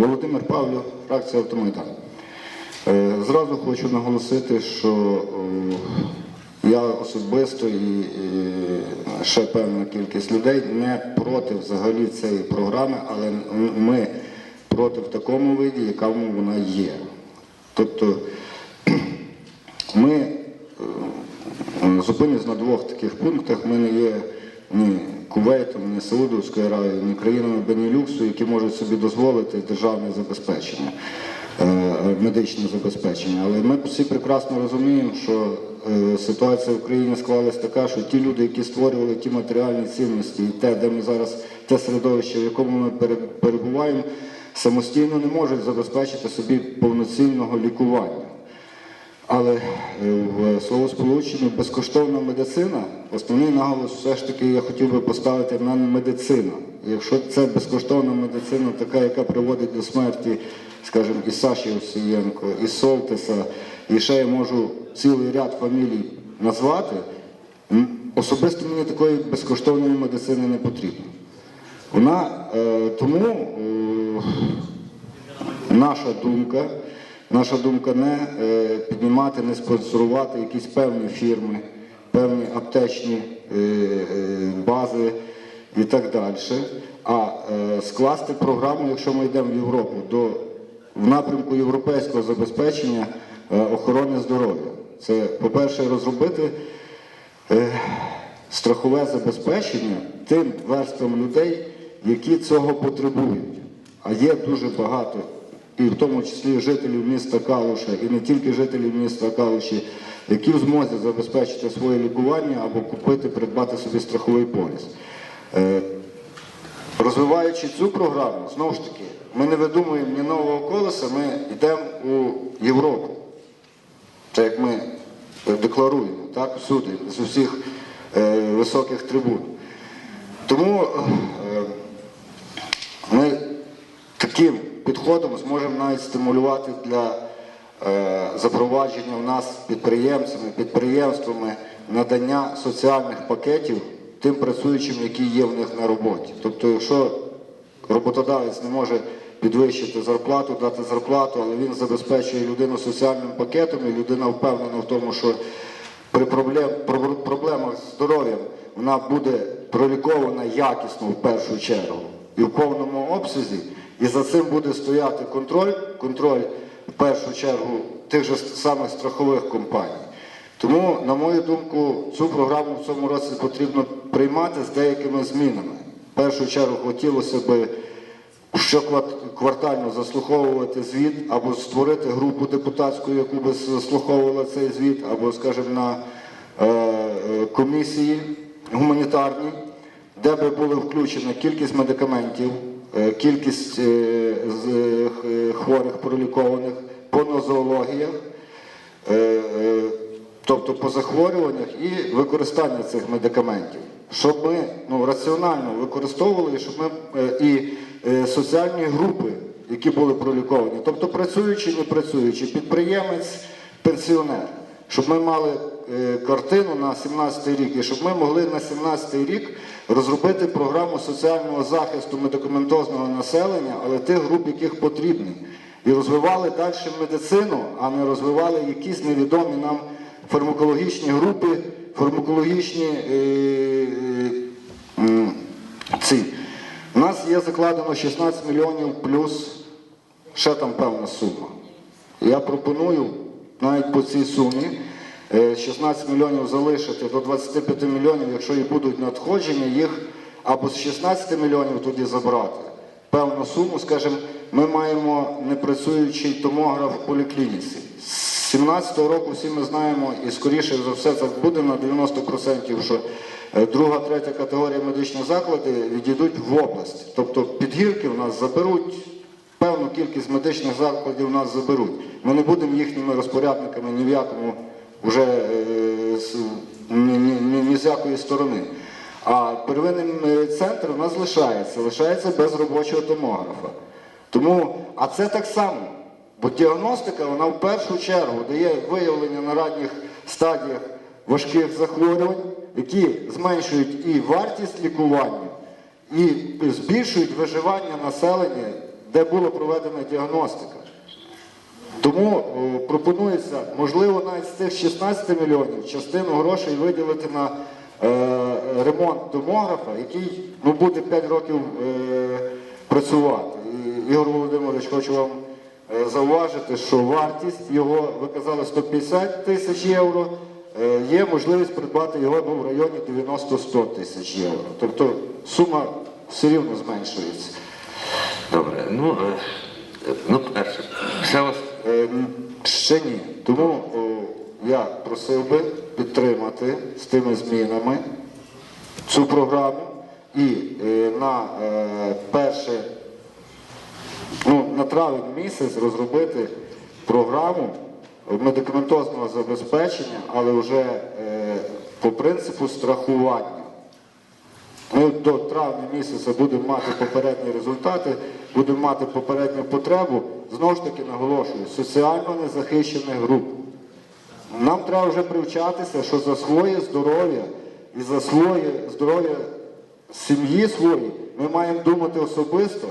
Володимир Павлов, фракція Автомайдан. Е, Зразу хочу наголосити, що е, я особисто і ще певна кількість людей не проти взагалі цієї програми, але ми проти в такому виді, якому вона є. Тобто ми е, на двох таких пунктах. Ми не є ні Кувейтом, ні Саудовською Аравією, ні країнами Бенілюксу, які можуть собі дозволити державне забезпечення, е, медичне забезпечення. Але ми всі прекрасно розуміємо, що е, ситуація в країні склалась така, що ті люди, які створювали ті матеріальні цінності, і те, де ми зараз, те середовище, в якому ми пере- перебуваємо, самостійно не можуть забезпечити собі повноцінного лікування. Але е, в словосполученні безкоштовна медицина, основний наголос все ж таки я хотів би поставити на медицина. Якщо це безкоштовна медицина, така, яка приводить до смерті, скажімо, і Саші Овсієнко, і Солтеса, і ще я можу цілий ряд фамілій назвати, особисто мені такої безкоштовної медицини не потрібно. Вона е, тому е, наша думка, наша думка не е, піднімати, не спонсорувати якісь певні фірми, певні аптечні е, е, бази і так далі, а скласти програму, якщо ми йдемо в Європу, до, в напрямку європейського забезпечення охорони здоров'я. Це, по-перше, розробити страхове забезпечення тим верствам людей, які цього потребують. А є дуже багато, і в тому числі жителів міста Калуша, і не тільки жителів міста Калуші, які в змозі забезпечити своє лікування або купити, придбати собі страховий поліс. Е, Розвиваючи цю програму, знову ж таки, ми не видумуємо ні нового колеса, ми йдемо у Європу. Це як ми е, декларуємо, так, всюди, з усіх е, високих трибун. Тому е, ми таким підходом зможемо навіть стимулювати для е, запровадження у нас підприємцями, підприємствами надання соціальних пакетів тим працюючим, які є в них на роботі. Тобто, якщо роботодавець не може підвищити зарплату, дати зарплату, але він забезпечує людину соціальним пакетом, і людина впевнена в тому, що при проблем, проблемах з здоров'ям вона буде пролікована якісно в першу чергу і в повному обсязі, і за цим буде стояти контроль, контроль в першу чергу тих же самих страхових компаній. Тому, на мою думку, цю програму в цьому році потрібно приймати з деякими змінами. В першу чергу хотілося би щоквартально заслуховувати звіт або створити групу депутатську, яку би заслуховувала цей звіт, або, скажімо, на е, е, комісії гуманітарній, де би були включені кількість медикаментів, кількість е, е, хворих пролікованих по нозологіях, е, е, тобто по захворюваннях і використання цих медикаментів, щоб ми ну, раціонально використовували, щоб ми е, і е, соціальні групи, які були проліковані, тобто працюючі, не працюючі, підприємець, пенсіонер, щоб ми мали е, картину на 17 рік, і щоб ми могли на 17 рік розробити програму соціального захисту медикаментозного населення, але тих груп, яких потрібні. І розвивали далі медицину, а не розвивали якісь невідомі нам фармакологічні групи, фармакологічні е, е, ці. У нас є закладено 16 мільйонів плюс ще там певна сума. Я пропоную навіть по цій сумі е, 16 мільйонів залишити до 25 мільйонів, якщо і будуть надходження, їх або з 16 мільйонів тоді забрати. Певну суму, скажімо, ми маємо непрацюючий томограф в поліклініці. З 17-го року всі ми знаємо, і скоріше за все це буде на 90%, що е, друга, третя категорія медичних закладів відійдуть в область. Тобто підгірки в нас заберуть певну кількість медичних закладів у нас заберуть. Ми не будемо їхніми розпорядниками ні в якому вже е, ні, ні, ні, ні з якої сторони. А первинний е, центр у нас лишається, лишається без робочого томографа. Тому, а це так само. Бо діагностика, вона в першу чергу дає виявлення на ранніх стадіях важких захворювань, які зменшують і вартість лікування, і збільшують виживання населення де була проведена діагностика. Тому пропонується, можливо, навіть з цих 16 мільйонів частину грошей виділити на е, ремонт томографа, який ну, буде 5 років е, працювати. І, Ігор Володимирович, хочу вам е, зауважити, що вартість його, ви казали, 150 тисяч євро. Е, є можливість придбати його ну, в районі 90-100 тисяч євро. Тобто сума все рівно зменшується. Добре, ну, е, ну перше, все вас Е, Ще ні. Тому я просив би підтримати з тими змінами цю програму і е, на е, перше, ну, на травень місяць розробити програму медикаментозного забезпечення, але вже е, по принципу страхування. Ми до травня місяця будемо мати попередні результати, будемо мати попередню потребу. Знову ж таки наголошую, соціально незахищених груп. Нам треба вже привчатися, що за своє здоров'я і за своє здоров'я сім'ї своєї ми маємо думати особисто.